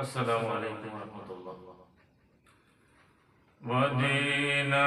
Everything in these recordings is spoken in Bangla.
السلام عليكم ورحمة الله مدينة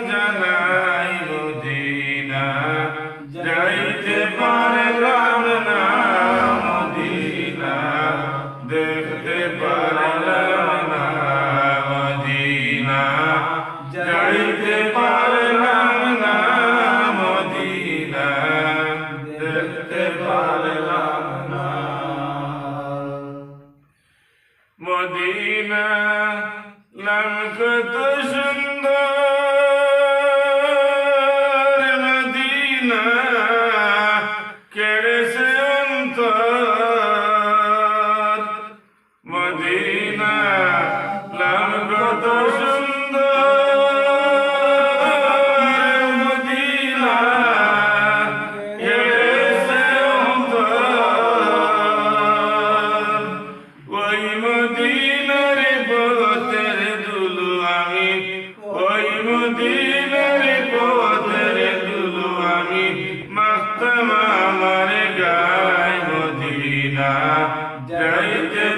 gözünde yeah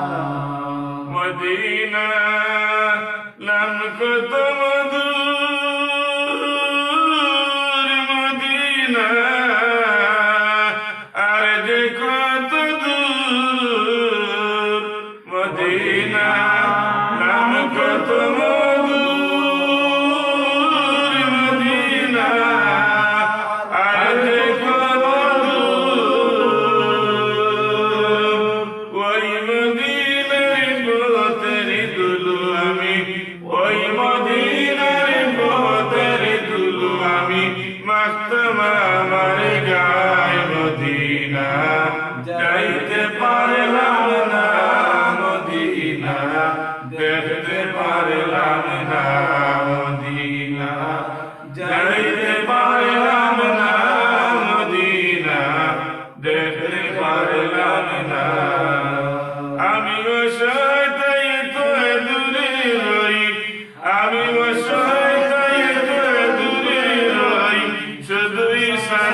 মদিনার পথের দুলু আমি ওই মদিনার পথের দুলু আমি মাস্তমা Luisa.